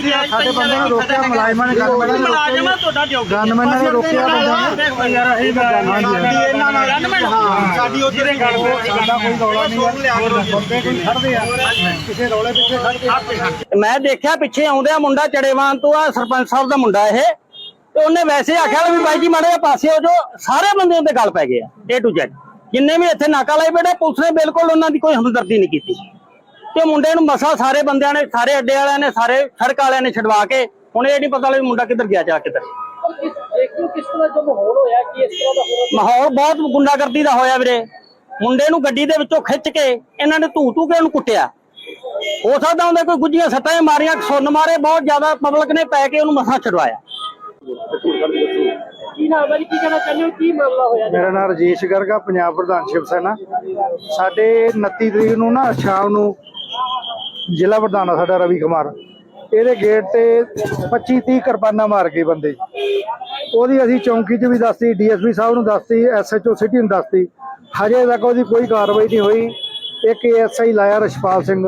ਅਸੀਂ ਸਾਡੇ ਬੰਦੇ ਨੂੰ ਰੋਕਿਆ ਮੁਲਾਜ਼ਮਾਂ ਨੇ ਗਨਮੈਨਾਂ ਨੇ ਮੁਲਾਜ਼ਮ ਆ ਰੋਕਿਆ ਤੁਹਾਡਾ ਡਿਊਟੀ ਗਨਮੈਨਾਂ ਨੇ ਰੋਕਿਆ ਬੰਦਿਆਂ ਨੂੰ। ਯਾਰ ਅਸੀਂ ਹਾਂਜੀ ਇਹਨਾਂ ਨਾਲ ਗਨਮੈਨ ਸਾਡੀ ਉਧਰੇ ਗੱਲ ਸਾਡਾ ਕੋਈ ਰੌਲਾ ਨਹੀਂ ਹੈ ਬੰਦੇ ਕੋਈ ਖੜਦੇ ਆ। ਕਿਸੇ ਰੌਲੇ ਪਿੱਛੇ ਖੜਦੇ ਆ। ਮੈਂ ਦੇਖਿਆ ਪਿੱਛੇ ਆਉਂਦਿਆ ਮੁੰਡਾ ਚੜੇਵਾਨ ਤੋਂ ਆ ਸਰਪੰਚ ਸਾਹਿਬ ਦਾ ਮੁੰਡਾ ਇਹ। ਤੇ ਉਹਨੇ ਵੈਸੇ ਆਖਿਆ ਵੀ ਬਾਈ ਜੀ ਮਾੜੇ ਪਾਸੇ ਹੋ ਜੋ ਸਾਰੇ ਬੰਦੇ ਉਹਦੇ ਗੱਲ ਪੈ ਗਏ ਆ A to Z ਜਿੰਨੇ ਵੀ ਇੱਥੇ ਨਾਕਾ ਲਾਈ ਬੈਠੇ ਪੁਲਿਸ ਨੇ ਬਿਲਕੁਲ ਉਹਨਾਂ ਦੀ ਕੋਈ ਹਮਦਰਦੀ ਨਹੀਂ ਕੀਤੀ। ਤੇ ਮੁੰਡੇ ਨੂੰ ਮਸਾ ਸਾਰੇ ਬੰਦਿਆਂ ਨੇ ਸਾਰੇ ਅੱਡੇ ਵਾਲਿਆਂ ਨੇ ਸਾਰੇ ਸੜਕ ਵਾਲਿਆਂ ਨੇ ਛਡਵਾ ਕੇ ਹੁਣ ਇਹ ਨਹੀਂ ਪਤਾ ਵੀ ਮੁੰਡਾ ਕਿੱਧਰ ਗਿਆ ਜਾ ਕਿੱਧਰ ਮਾਹੌਲ ਬਹੁਤ ਗੁੰਡਾਗਰਦੀ ਦਾ ਹੋਇਆ ਵੀਰੇ। ਮੁੰਡੇ ਨੂੰ ਗੱਡੀ ਦੇ ਵਿੱਚੋਂ ਖਿੱਚ ਕੇ ਇਹਨਾਂ ਨੇ ਧੂ ਧੂ ਕੇ ਉਹਨੂੰ ਕੁੱਟਿਆ। ਹੋ ਸਕਦਾ ਉਹਦੇ ਕੋਈ ਗੁੱਜੀਆਂ ਸੱਟਾਂ ਹੀ ਮਾਰੀਆਂ ਸੁੰਨ ਮਾਰੇ ਬਹੁਤ ਜ਼ਿਆਦਾ ਪਬਲਿਕ ਨੇ ਪੈ ਕੇ ਉਹਨੂੰ ਮਸਾਂ ਛਡਵਾਇਆ। ਕੀ ਨਾਮ ਹੈ ਜੀ? ਕੀ ਕਹਿਣਾ ਚਾਹੁੰਦੇ ਹੋ? ਕੀ ਮਾਮਲਾ ਹੋਇਆ ਜੀ? ਮੇਰਾ ਨਾਮ ਰਜੇਸ਼ ਗਰਗਾ ਪੰਜਾਬ ਪ੍ਰਧਾਨ ਸ਼ਿਵ ਸੈਨਾ। ਸਾਡੇ 29 ਤਰੀਕ ਨੂੰ ਨਾ ਸ਼ਾਮ ਨੂੰ ਜ਼ਿਲ੍ਹਾ ਪ੍ਰਧਾਨ ਆ ਸਾਡਾ ਰਵੀ ਕੁਮਾਰ। ਇਹਦੇ ਗੇਟ ਤੇ 25 30 ਕਿਰਪਾਨਾਂ ਮਾਰ ਗਏ ਬੰਦੇ। ਉਹਦੀ ਅਸੀਂ ਚੌਂਕੀ 'ਚ ਵੀ ਦੱਸਤੀ, ਡੀਐਸਪੀ ਸਾਹਿਬ ਨੂੰ ਦੱਸਤੀ, ਐਸਐਚਓ ਸਿਟੀ ਨੂੰ ਦੱਸਤੀ। ਹਜੇ ਤੱਕ ਉਹਦੀ ਕੋਈ ਕਾਰਵਾਈ ਨਹੀਂ ਹੋਈ। ਇੱਕ ਐਸਆਈ ਲਾਇਆ ਰਸ਼ਪਾਲ ਸਿੰਘ।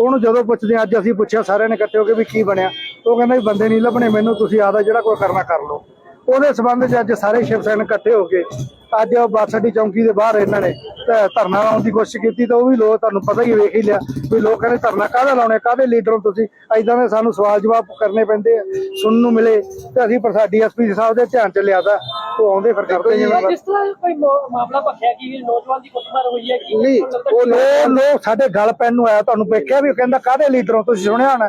ਉਹਨੂੰ ਜਦੋਂ ਪੁੱਛਦੇ ਅੱਜ ਅਸੀਂ ਪੁੱਛਿਆ ਸਾਰਿਆਂ ਨੇ ਇਕੱਠੇ ਹੋ ਕੇ ਵੀ ਕੀ ਬਣਿਆ। ਉਹ ਕਹਿੰਦਾ ਵੀ ਬੰਦੇ ਨਹੀਂ ਲੱਭਣੇ, ਮੈਨੂੰ ਤੁਸੀਂ ਆਦਾ ਜਿਹੜਾ ਕੋਈ ਕਰਨਾ ਕਰ ਲਓ। ਉਹਦੇ ਸਬੰਧ 'ਚ ਅੱਜ ਸਾਰੇ ਸ਼ਿਵ ਸੈਨਿਕ ਇਕੱਠੇ ਹੋ ਕੇ ਅੱਜ ਉਹ ਬੱਸ ਅੱਡੀ ਚੌਂਕੀ ਦੇ ਬਾਹਰ ਇਹਨਾਂ ਨੇ ਧਰਨਾ ਲਾਉਣ ਦੀ ਕੋਸ਼ਿਸ਼ ਕੀਤੀ ਤਾਂ ਉਹ ਵੀ ਲੋਕ ਤੁਹਾਨੂੰ ਪਤਾ ਹੀ ਵੇਖ ਹੀ ਲਿਆ ਵੀ ਲੋਕ ਕਹਿੰਦੇ ਧਰਨਾ ਕਾਹਦਾ ਲਾਉਣੇ ਕਾਹਦੇ ਲੀਡਰ ਤੁਸੀਂ? ਐਦਾਂ ਦੇ ਸਾਨੂੰ ਸਵਾਲ ਜਵਾਬ ਕਰਨੇ ਪੈਂਦੇ ਆ ਸੁਣਨ ਨੂੰ ਮਿਲੇ ਤੇ ਅਸੀਂ ਪਰ ਡੀਐਸਪੀ ਸਾਹਿਬ ਦੇ ਧਿਆਨ ਚ ਲਿਆਦਾ ਉਹ ਆਉਂਦੇ ਫਿਰ ਕਰਦੇ ਜਿਵੇਂ ਤਰ੍ਹਾਂ ਕੋਈ ਮਾਮਲਾ ਭਖਿਆ ਕਿ ਨੌਜਵਾਨ ਦੀ ਕੁੱਟਮਾਰ ਹੋਈ ਹੈ ਕਿ ਨਹੀਂ ਉਹ ਲੋਕ ਲੋਕ ਸਾਡੇ ਗੱਲ ਪੈਣ ਨੂੰ ਆਇਆ ਤੁਹਾਨੂੰ ਵੇਖਿਆ ਵੀ ਉਹ ਕਹਿੰਦਾ ਕਾਹਦੇ ਲੀਡਰ ਤੁਸੀਂ ਸੁਣਿਆ ਹੋਣਾ।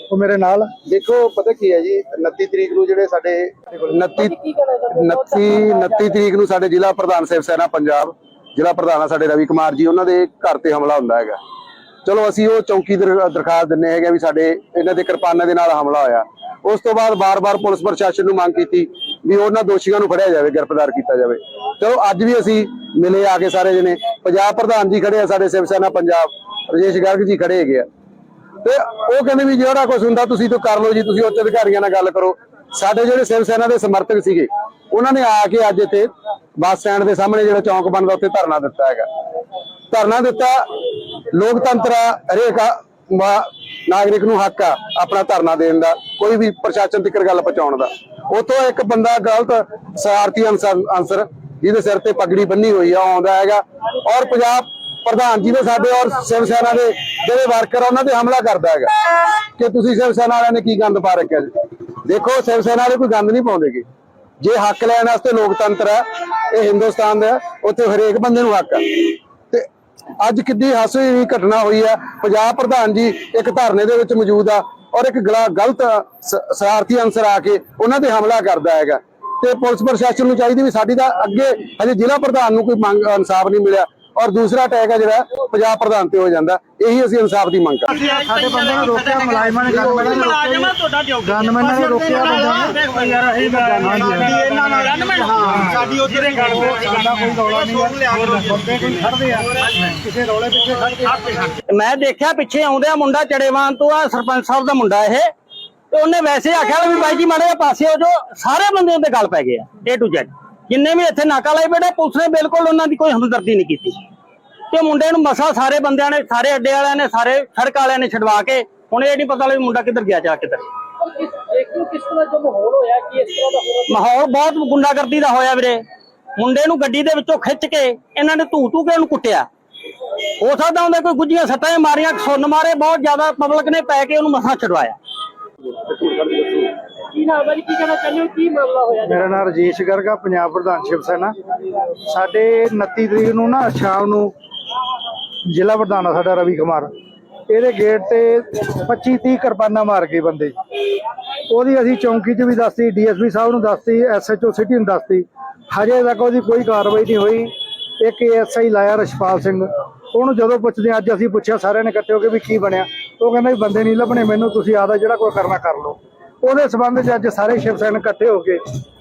ਉਹ ਮੇਰੇ ਨਾਲ। ਦੇਖੋ ਪਤਾ ਕੀ ਹੈ ਜੀ 29 ਤਰੀਕ ਨੂੰ ਜਿਹੜੇ ਸਾਡੇ 29 ਕੀ ਕਹਿਣਾ ਚਾਹੁੰਦੇ 29 29 ਤਰੀਕ ਨੂੰ ਸਾਡੇ ਜ਼ਿਲ੍ਹਾ ਪ੍ਰਧਾਨ ਸਿਵ ਸੈਨਾ ਪੰਜਾਬ ਜ਼ਿਲ੍ਹਾ ਪ੍ਰਧਾਨ ਆ ਸਾਡੇ ਰਵੀ ਕੁਮਾਰ ਜੀ ਉਹਨਾਂ ਦੇ ਘਰ ਤੇ ਹਮਲਾ ਹੁੰਦਾ ਹੈਗਾ। ਚਲੋ ਅਸੀਂ ਉਹ ਚੌਂਕੀ ਦਰ- ਦਰਖਾਸਤ ਦਿੰਨੇ ਹੈਗੇ ਵੀ ਸਾਡੇ ਇਹਨਾਂ ਦੇ ਕਿਰਪਾਨਾਂ ਦੇ ਨਾਲ ਹਮਲਾ ਹੋਇਆ। ਉਸ ਤੋਂ ਬਾਅਦ ਬਾਰ-ਬਾਰ ਪੁਲਿਸ ਪ੍ਰਸ਼ਾਸਨ ਨੂੰ ਮੰਗ ਕੀਤੀ ਵੀ ਉਹਨਾਂ ਦੋਸ਼ੀਆਂ ਨੂੰ ਫੜਿਆ ਜਾਵੇ ਗ੍ਰਿਫਤਾਰ ਕੀਤਾ ਜਾਵੇ। ਚਲੋ ਅੱਜ ਵੀ ਅਸੀਂ ਮਿਲੇ ਆ ਕੇ ਸਾਰੇ ਜਣੇ। ਪੰਜਾਬ ਪ੍ਰਧਾਨ ਜੀ ਖੜੇ ਆ ਸਾਡੇ ਸਿਵ ਸੈਨਾ ਪੰਜਾਬ। ਰਜੇਸ਼ ਗਰਗ ਜੀ ਖੜੇ ਹੈਗੇ ਆ। ਤੇ ਉਹ ਕਹਿੰਦੇ ਵੀ ਜਿਹੜਾ ਕੁਝ ਹੁੰਦਾ ਤੁਸੀਂ ਤੋਂ ਕਰ ਲਓ ਜੀ, ਤੁਸੀਂ ਉੱਚ ਅਧਿਕਾਰੀਆਂ ਨਾਲ ਗੱਲ ਕਰੋ। ਸਾਡੇ ਜਿਹੜੇ ਸਿਵ ਸੈਨਾ ਦੇ ਸਮਰਥਕ ਸੀਗੇ, ਉਹਨਾਂ ਨੇ ਆ ਕੇ ਅੱਜ ਇੱਥੇ ਬੱਸ ਸਟੈਂਡ ਦੇ ਸਾਹਮਣੇ ਜਿਹੜਾ ਚੌਂਕ ਬਣਦਾ, ਉੱਥੇ ਧਰਨਾ ਦਿੱਤਾ ਹੈਗਾ। ਧਰਨਾ ਦਿੱਤਾ, ਲੋਕਤੰਤਰ ਹਰੇਕ ਨਾਗਰਿਕ ਨੂੰ ਹੱਕ ਆ ਆਪਣਾ ਧਰਨਾ ਦੇਣ ਦਾ, ਕੋਈ ਵੀ ਪ੍ਰਸ਼ਾਸਨ ਤੱਕ ਗੱਲ ਪਹੁੰਚਾਉਣ ਦਾ। ਉਤੋਂ ਇੱਕ ਬੰਦਾ ਗਲਤ ਸਾਰਥੀ ਅਨਸਰ ਅਨਸਰ, ਜਿਹਦੇ ਸਿਰ ਤੇ ਪਗੜੀ ਬੰਨੀ ਹੋਈ ਆ, ਉਹ ਆਉਂਦਾ ਹੈਗਾ। ਔਰ ਪੰਜਾਬ ਪ੍ਰਧਾਨ ਜੀ ਨੇ ਸਾਡੇ ਔਰ ਸਿਵ ਸੈਨਾ ਦੇ ਜਿਹੜੇ ਵਰਕਰ ਉਹਨਾਂ ਤੇ ਹਮਲਾ ਕਰਦਾ ਹੈਗਾ। ਕਿ ਤੁਸੀਂ ਸਿਵ ਸੈਨਾ ਵਾਲਿਆਂ ਨੇ ਕੀ ਗੰਦ ਪਾ ਰੱਖਿਆ ਜੀ? ਦੇਖੋ, ਸਿਵ ਸੈਨਾ ਵਾਲੇ ਕੋਈ ਗੰਦ ਨਹੀਂ ਪਾਉਂਦੇਗੇ ਜੇ ਹੱਕ ਲੈਣ ਵਾਸਤੇ ਲੋਕਤੰਤਰ ਹੈ, ਇਹ ਹਿੰਦੁਸਤਾਨ ਦਾ ਉੱਥੇ ਹਰੇਕ ਬੰਦੇ ਨੂੰ ਹੱਕ ਹੈ ਤੇ ਅੱਜ ਕਿੱਡੀ ਹਾਸੀ ਘਟਨਾ ਹੋਈ ਹੈ, ਪੰਜਾਬ ਪ੍ਰਧਾਨ ਜੀ ਇੱਕ ਧਰਨੇ ਦੇ ਵਿੱਚ ਮੌਜੂਦ ਆ ਔਰ ਇੱਕ ਗਲਾ- ਗਲਤ ਸ- ਸ਼ਰਾਰਤੀ ਅੰਸਰ ਆ ਕੇ ਉਹਨਾਂ ਤੇ ਹਮਲਾ ਕਰਦਾ ਹੈਗਾ। ਤੇ ਪੁਲਿਸ ਪ੍ਰਸ਼ਾਸਨ ਨੂੰ ਚਾਹੀਦੀ ਵੀ ਸਾਡੀ ਤਾਂ ਅੱਗੇ ਹਜੇ ਜ਼ਿਲ੍ਹਾ ਪ੍ਰਧਾਨ ਨੂੰ ਕੋਈ ਮੰਗ, ਇਨਸਾਫ ਨਹੀਂ ਮਿਲਿਆ। ਔਰ ਦੂਸਰਾ ਅਟੈਕ ਹੈ ਜਿਹੜਾ ਪੰਜਾਬ ਪ੍ਰਧਾਨ ਤੇ ਹੋ ਜਾਂਦਾ। ਇਹੀ ਅਸੀਂ ਇਨਸਾਫ ਦੀ ਮੰਗ ਕਰਦੇ ਹਾਂ। ਸਾਡੇ ਬੰਦੇ ਨੂੰ ਰੋਕਿਆ ਮੁਲਾਜ਼ਮਾਂ ਨੇ ਗਨਮੈਨਾਂ ਨੇ ਮੁਲਾਜ਼ਮ ਆ ਰੋਕਿਆ ਤੁਹਾਡਾ ਡਿਊਟੀ ਗਨਮੈਨਾਂ ਨੇ ਰੋਕਿਆ ਬੰਦਿਆਂ ਨੂੰ। ਯਾਰ ਅਸੀਂ ਇਹਨਾਂ ਨਾਲ। ਗਨਮੈਨ ਸਾਡੀ ਉਧਰੇ ਗੱਲ ਸਾਡਾ ਕੋਈ ਰੌਲਾ ਨਹੀਂ ਹੈ। ਬੰਦੇ ਕੋਈ ਖੜਦੇ ਆ। ਕਿਸੇ ਰੌਲੇ ਪਿੱਛੇ ਖੜਦੇ ਆ। ਮੈਂ ਦੇਖਿਆ ਪਿੱਛੇ ਆਉਂਦਿਆ ਮੁੰਡਾ ਚੜੇਵਾਨ ਤੋਂ ਆ ਸਰਪੰਚ ਸਾਹਿਬ ਦਾ ਮੁੰਡਾ ਇਹ। ਤੇ ਉਹਨੇ ਵੈਸੇ ਆਖਿਆ ਵੀ ਬਾਈ ਜੀ ਮਾੜੇ ਪਾਸੇ ਹੋ ਜੋ ਸਾਰੇ ਬੰਦੇ ਉਹਦੇ ਗੱਲ ਪੈ ਗਏ ਆ A to Z ਜਿੰਨੇ ਵੀ ਇੱਥੇ ਨਾਕਾ ਲਾਈ ਬੈਠੇ, ਪੁਲਿਸ ਨੇ ਬਿਲਕੁਲ ਉਹਨਾਂ ਦੀ ਕੋਈ ਹਮਦਰਦੀ ਨਹੀਂ ਕੀਤੀ। ਤੇ ਮੁੰਡੇ ਨੂੰ ਮਸਾ ਸਾਰੇ ਬੰਦਿਆਂ ਨੇ, ਸਾਰੇ ਅੱਡੇ ਵਾਲਿਆਂ ਨੇ, ਸਾਰੇ ਸੜਕ ਵਾਲਿਆਂ ਨੇ ਛਡਵਾ ਕੇ ਹੁਣ ਇਹ ਨਹੀਂ ਪਤਾ ਵੀ ਮੁੰਡਾ ਕਿੱਧਰ ਗਿਆ ਜਾ ਕਿੱਧਰ ਮਾਹੌਲ ਬਹੁਤ ਗੁੰਡਾਗਰਦੀ ਦਾ ਹੋਇਆ ਵੀਰੇ। ਮੁੰਡੇ ਨੂੰ ਗੱਡੀ ਦੇ ਵਿੱਚੋਂ ਖਿੱਚ ਕੇ ਇਹਨਾਂ ਨੇ ਧੂ ਧੂ ਕੇ ਉਹਨੂੰ ਕੁੱਟਿਆ। ਹੋ ਸਕਦਾ ਹੁੰਦਾ ਕੋਈ ਗੁੱਜੀਆਂ ਸੱਟਾਂ ਮਾਰੀਆਂ ਸੁੰਨ ਮਾਰੇ, ਬਹੁਤ ਜ਼ਿਆਦਾ ਪਬਲਿਕ ਨੇ ਪੈ ਕੇ ਉਹਨੂੰ ਮਸਾ ਛਡਵਾਇਆ। ਕੀ ਨਾਮ ਹੈ ਜੀ ਕੀ ਕਹਿਣਾ ਚਾਹੁੰਦੇ ਹੋ? ਕੀ ਮਾਮਲਾ ਹੋਇਆ? ਜੀ ਮੇਰਾ ਨਾਮ ਰਜੇਸ਼ ਗਰਗਾ, ਪੰਜਾਬ ਪ੍ਰਧਾਨ ਸ਼ਿਵ ਸੈਨਾ। ਸਾਡੇ 29 ਤਰੀਕ ਨੂੰ ਨਾ ਸ਼ਾਮ ਨੂੰ ਜ਼ਿਲ੍ਹਾ ਪ੍ਰਧਾਨ ਆ ਸਾਡਾ ਰਵੀ ਕੁਮਾਰ। ਇਹਦੇ ਗੇਟ ਤੇ 25 30 ਕਿਰਪਾਨਾਂ ਮਾਰ ਕੇ ਬੰਦੇ। ਉਹਦੀ ਅਸੀਂ ਚੌਂਕੀ 'ਚ ਵੀ ਦੱਸਤੀ, ਡੀਐਸਪੀ ਸਾਹਿਬ ਨੂੰ ਦੱਸਤੀ ਐਸਐਚਓ ਸਿਟੀ ਨੂੰ ਦੱਸਤੀ। ਹਜੇ ਤੱਕ ਉਹਦੀ ਕੋਈ ਕਾਰਵਾਈ ਨਹੀਂ ਹੋਈ। ਇੱਕ ਐਸਆਈ ਲਾਇਆ ਰਸ਼ਪਾਲ ਸਿੰਘ। ਉਹਨੂੰ ਜਦੋਂ ਪੁੱਛਦੇ ਅੱਜ ਅਸੀਂ ਪੁੱਛਿਆ, ਸਾਰਿਆਂ ਨੇ ਇਕੱਠੇ ਹੋ ਕੇ ਵੀ ਕੀ ਬਣਿਆ। ਉਹ ਕਹਿੰਦਾ ਵੀ ਬੰਦੇ ਨਹੀਂ ਲੱਭਣੇ, ਮੈਨੂੰ ਤੁਸੀਂ ਆਦਾ ਜਿਹੜਾ ਕੋਈ ਕਰਨਾ ਕਰ ਲਓ। ਉਹਦੇ ਸਬੰਧ 'ਚ ਅੱਜ ਸਾਰੇ ਸ਼ਿਵ ਸੈਨਿਕ ਇਕੱਠੇ ਹੋ ਕੇ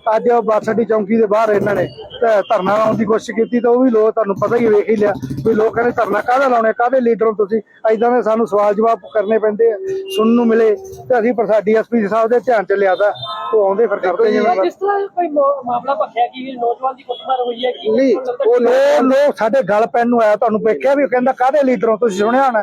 ਅੱਜ ਬੱਸ ਅੱਡੀ ਚੌਂਕੀ ਦੇ ਬਾਹਰ ਇਹਨਾਂ ਨੇ ਧਰਨਾ ਲਾਉਣ ਦੀ ਕੋਸ਼ਿਸ਼ ਕੀਤੀ ਤਾਂ ਉਹ ਵੀ ਲੋਕ ਤੁਹਾਨੂੰ ਪਤਾ ਹੀ ਵੇਖ ਹੀ ਲਿਆ ਵੀ ਲੋਕ ਕਹਿੰਦੇ ਧਰਨਾ ਕਾਹਦਾ ਲਾਉਣੇ ਕਾਹਦੇ ਲੀਡਰ ਹੋ ਤੁਸੀਂ? ਐਦਾਂ ਦੇ ਸਾਨੂੰ ਸਵਾਲ ਜਵਾਬ ਕਰਨੇ ਪੈਂਦੇ ਆ ਸੁਣਨ ਨੂੰ ਮਿਲੇ ਤੇ ਅਸੀਂ ਪਰ ਡੀਐਸਪੀ ਸਾਹਿਬ ਦੇ ਧਿਆਨ 'ਚ ਲਿਆਦਾ ਉਹ ਆਉਂਦੇ ਫਿਰ ਕਰਦੇ ਜਿਵੇਂ ਕਿਸ ਤਰ੍ਹਾਂ ਕੋਈ ਮਾਮਲਾ ਭਖਿਆ ਕਿ ਨੌਜਵਾਨ ਦੀ ਕੁੱਟਮਾਰ ਹੋਈ ਹੈ ਕਿ? ਨਹੀਂ ਉਹ ਲੋਕ ਸਾਡੇ ਗੱਲ ਪੈਣ ਨੂੰ ਆਇਆ ਤੁਹਾਨੂੰ ਵੇਖਿਆ ਵੀ ਉਹ ਕਹਿੰਦਾ ਕਾਹਦੇ ਲੀਡਰੋਂ ਤੁਸੀਂ ਸੁਣਿਆ ਹੋਣਾ?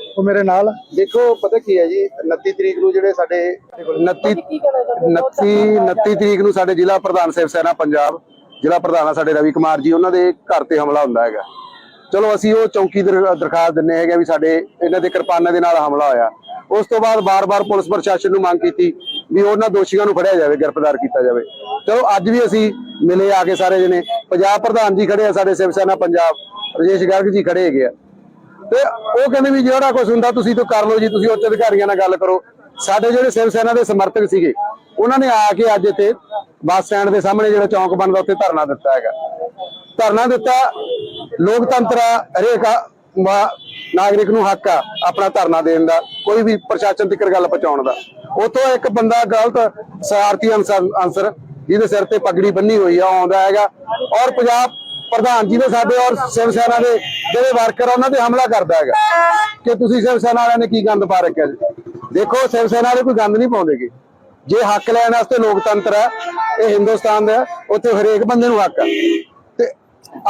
ਉਹ ਮੇਰੇ ਨਾਲ। ਆ। ਦੇਖੋ ਪਤਾ ਕੀ ਹੈ ਜੀ 29 ਤਰੀਕ ਨੂੰ ਜਿਹੜੇ ਸਾਡੇ 29 ਕੀ ਕਹਿਣਾ ਚਾਹੁੰਦੇ 29 29 ਤਰੀਕ ਨੂੰ ਸਾਡੇ ਜ਼ਿਲ੍ਹਾ ਪ੍ਰਧਾਨ ਸਿਵ ਸੈਨਾ ਪੰਜਾਬ ਜ਼ਿਲ੍ਹਾ ਪ੍ਰਧਾਨ ਆ ਸਾਡੇ ਰਵੀ ਕੁਮਾਰ ਜੀ ਉਹਨਾਂ ਦੇ ਘਰ ਤੇ ਹਮਲਾ ਹੁੰਦਾ ਹੈਗਾ। ਚਲੋ ਅਸੀਂ ਉਹ ਚੌਂਕੀ ਦਰ- ਦਰਖਾਸਤ ਦਿੰਨੇ ਹੈਗੇ ਵੀ ਸਾਡੇ ਇਹਨਾਂ ਦੇ ਕਿਰਪਾਨਾਂ ਦੇ ਨਾਲ ਹਮਲਾ ਹੋਇਆ। ਉਸ ਤੋਂ ਬਾਅਦ ਬਾਰ-ਬਾਰ ਪੁਲਿਸ ਪ੍ਰਸ਼ਾਸਨ ਨੂੰ ਮੰਗ ਕੀਤੀ ਵੀ ਉਹਨਾਂ ਦੋਸ਼ੀਆਂ ਨੂੰ ਫੜਿਆ ਜਾਵੇ ਗ੍ਰਿਫਤਾਰ ਕੀਤਾ ਜਾਵੇ। ਚਲੋ ਅੱਜ ਵੀ ਅਸੀਂ ਮਿਲੇ ਆ ਕੇ ਸਾਰੇ ਜਣੇ। ਪੰਜਾਬ ਪ੍ਰਧਾਨ ਜੀ ਖੜੇ ਆ ਸਾਡੇ ਸਿਵ ਸੈਨਾ ਪੰਜਾਬ। ਰਜੇਸ਼ ਗਰਗ ਜੀ ਖੜੇ ਹੈਗੇ ਆ। ਤੇ ਉਹ ਕਹਿੰਦੇ ਵੀ ਜਿਹੜਾ ਕੁਝ ਹੁੰਦਾ ਤੁਸੀਂ ਤਾਂ ਕਰ ਲਓ ਜੀ, ਤੁਸੀਂ ਉੱਚ ਅਧਿਕਾਰੀਆਂ ਨਾਲ ਗੱਲ ਕਰੋ। ਸਾਡੇ ਜਿਹੜੇ ਸਿਵ ਸੈਨਾ ਦੇ ਸਮਰਥਕ ਸੀਗੇ, ਉਹਨਾਂ ਨੇ ਆ ਕੇ ਅੱਜ ਇੱਥੇ ਬੱਸ ਸਟੈਂਡ ਦੇ ਸਾਹਮਣੇ ਜਿਹੜਾ ਚੌਂਕ ਬਣਦਾ, ਉੱਥੇ ਧਰਨਾ ਦਿੱਤਾ ਹੈਗਾ। ਧਰਨਾ ਦਿੱਤਾ, ਲੋਕਤੰਤਰ ਹਰੇਕ ਨਾਗਰਿਕ ਨੂੰ ਹੱਕ ਆ ਆਪਣਾ ਧਰਨਾ ਦੇਣ ਦਾ, ਕੋਈ ਵੀ ਪ੍ਰਸ਼ਾਸਨ ਤੱਕ ਗੱਲ ਪਹੁੰਚਾਉਣ ਦਾ। ਉਤੋਂ ਇੱਕ ਬੰਦਾ ਗਲਤ ਸਾਰਥੀ ਅਨਸਰ, ਜਿਹਦੇ ਸਿਰ ਤੇ ਪਗੜੀ ਬੰਨੀ ਹੋਈ ਆ, ਉਹ ਆਉਂਦਾ ਹੈਗਾ। ਔਰ ਪੰਜਾਬ ਪ੍ਰਧਾਨ ਜੀ ਨੇ ਸਾਡੇ ਔਰ ਸਿਵ ਸੈਨਾ ਦੇ ਜਿਹੜੇ ਵਰਕਰ ਆ, ਉਹਨਾਂ ਤੇ ਹਮਲਾ ਕਰਦਾ ਹੈਗਾ। ਕਿ ਤੁਸੀਂ ਸਿਵ ਸੈਨਾ ਵਾਲਿਆਂ ਨੇ ਕੀ ਗੰਦ ਪਾ ਰੱਖਿਆ ਜੀ? ਦੇਖੋ ਸਿਵ ਸੈਨਾ ਵਾਲੇ ਕੋਈ ਗੰਦ ਨਹੀਂ ਪਾਉਂਦੇਗੇ ਜੇ ਹੱਕ ਲੈਣ ਵਾਸਤੇ ਲੋਕਤੰਤਰ ਹੈ, ਇਹ ਹਿੰਦੁਸਤਾਨ ਦਾ ਉੱਥੇ ਹਰੇਕ ਬੰਦੇ ਨੂੰ ਹੱਕ ਹੈ। ਤੇ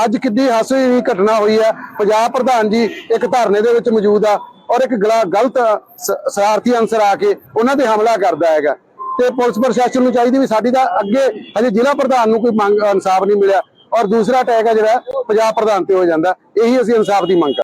ਅੱਜ ਕਿੱਡੀ ਹਾਸੇ ਦੀ ਘਟਨਾ ਹੋਈ ਹੈ ਪੰਜਾਬ ਪ੍ਰਧਾਨ ਜੀ ਇੱਕ ਧਰਨੇ ਦੇ ਵਿੱਚ ਮੌਜੂਦ ਆ ਔਰ ਇੱਕ ਗਲਾ- ਗਲਤ ਸ- ਸ਼ਰਾਰਤੀ ਅੰਸਰ ਆ ਕੇ ਉਹਨਾਂ ਤੇ ਹਮਲਾ ਕਰਦਾ ਹੈਗਾ। ਤੇ ਪੁਲਿਸ ਪ੍ਰਸ਼ਾਸਨ ਨੂੰ ਚਾਹੀਦੀ ਵੀ ਸਾਡੀ ਤਾਂ ਅੱਗੇ ਹਜੇ ਜ਼ਿਲ੍ਹਾ ਪ੍ਰਧਾਨ ਨੂੰ ਕੋਈ ਮੰਗ, ਇਨਸਾਫ ਨਹੀਂ ਮਿਲਿਆ। ਔਰ ਦੂਸਰਾ ਅਟੈਕ ਹੈ ਜਿਹੜਾ ਪੰਜਾਬ ਪ੍ਰਧਾਨ ਤੇ ਹੋ ਜਾਂਦਾ। ਇਹੀ ਅਸੀਂ ਇਨਸਾਫ ਦੀ ਮੰਗ ਕਰ